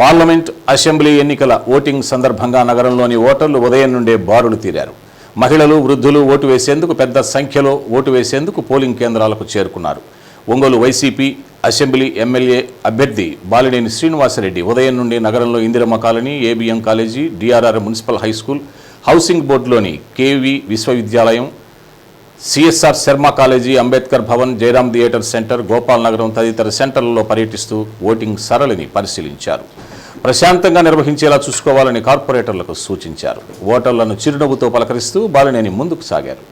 Parliament assembly ఎన్నికల voting సందర్భంగా నగరంలోని ఓటర్లు ఉదయం నుండే బారులు తీరారు. మహిళలు వృద్ధులు ఓటు వేసేందుకు పెద్ద సంఖ్యలో ఓటు వేసేందుకు పోలింగ్ కేంద్రాలకు చేరుకున్నారు. ఒంగోలు వైసీపీ అసెంబ్లీ ఎమ్మెల్యే అభ్యర్థి బాలినేని శ్రీనివాసరెడ్డి ఉదయం నుండి నగరంలో Indiramma colony A B M college D R R municipal high school housing బోర్డులోని KV విశ్వవిద్యాలయం C S R Sharma college Ambedkar Bhavan Jayaram theatre centre Gopal Nagaram తదితర సెంటర్లలో పర్యటిస్తూ ఓటింగ్ సరళిని పరిశీలించారు. ప్రశాంతంగా నిర్వహించేలా చూసుకోవాలని కార్పొరేటర్లకు సూచించారు. ఓటర్లను చిరునవ్వుతో పలకరిస్తూ బాలినేని ముందుకు సాగారు.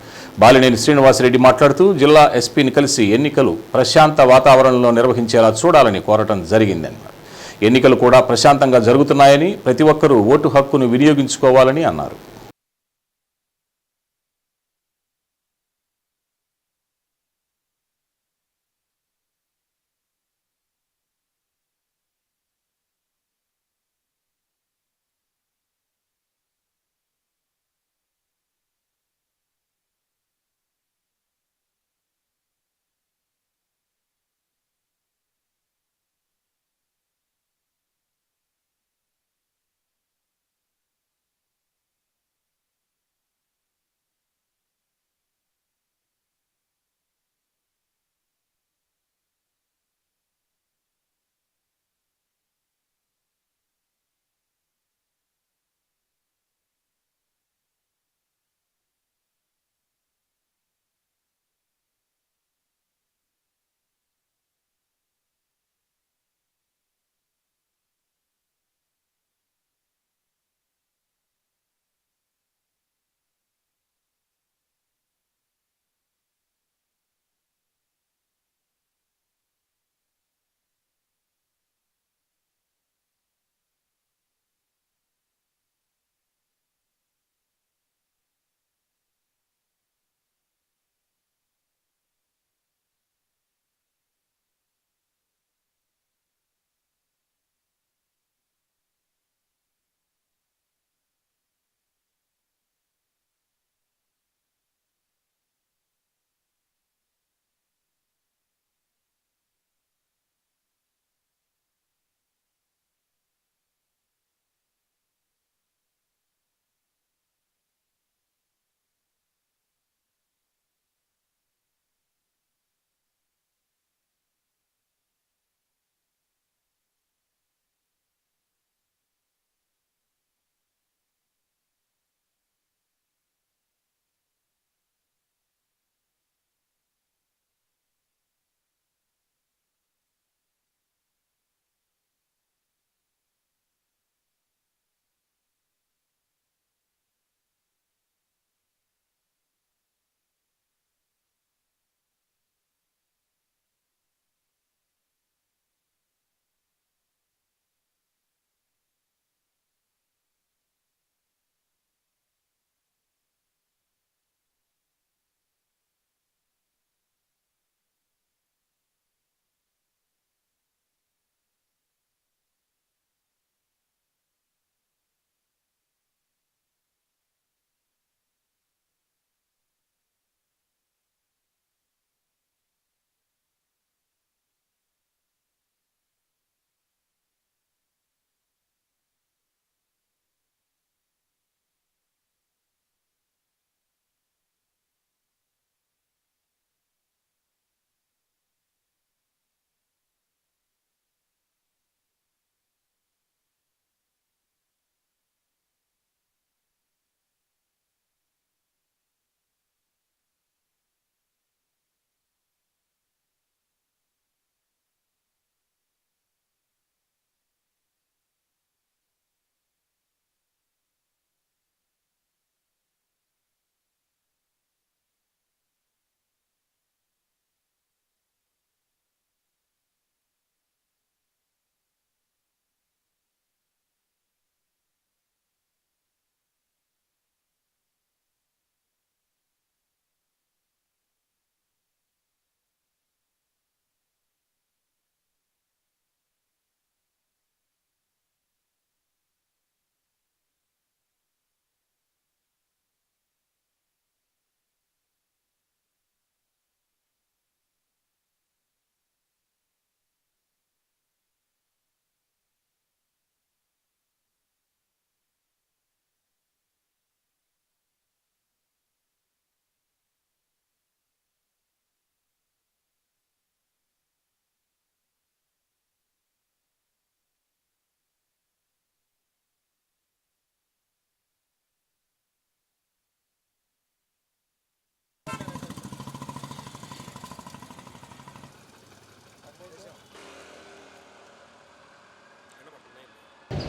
బాలినేని శ్రీనివాసరెడ్డి మాట్లాడుతూ జిల్లా ఎస్పీని కలిసి ఎన్నికలు ప్రశాంత వాతావరణంలో నిర్వహించేలా చూడాలని కోరటం జరిగిందన్నారు. ఎన్నికలు కూడా ప్రశాంతంగా జరుగుతున్నాయని ప్రతి ఒక్కరూ ఓటు హక్కును వినియోగించుకోవాలని అన్నారు.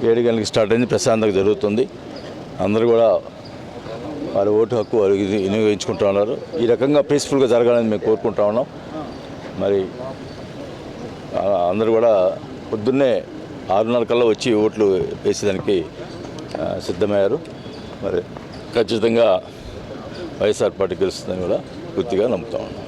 ఏడు గంటలకు స్టార్ట్ అయింది ప్రశాంతంగా జరుగుతుంది. అందరూ కూడా వారి ఓటు హక్కు వారు వినియోగించుకుంటూ ఉన్నారు. ఈ రకంగా పీస్ఫుల్గా జరగాలని మేము కోరుకుంటా ఉన్నాం. మరి అందరూ కూడా పొద్దున్నే ఆరున్నర కల్లా వచ్చి ఓట్లు వేసేదానికి సిద్ధమయ్యారు. మరి ఖచ్చితంగా వైఎస్ఆర్ పార్టీ గెలుస్తుందని కూడా పూర్తిగా నమ్ముతా ఉన్నాం.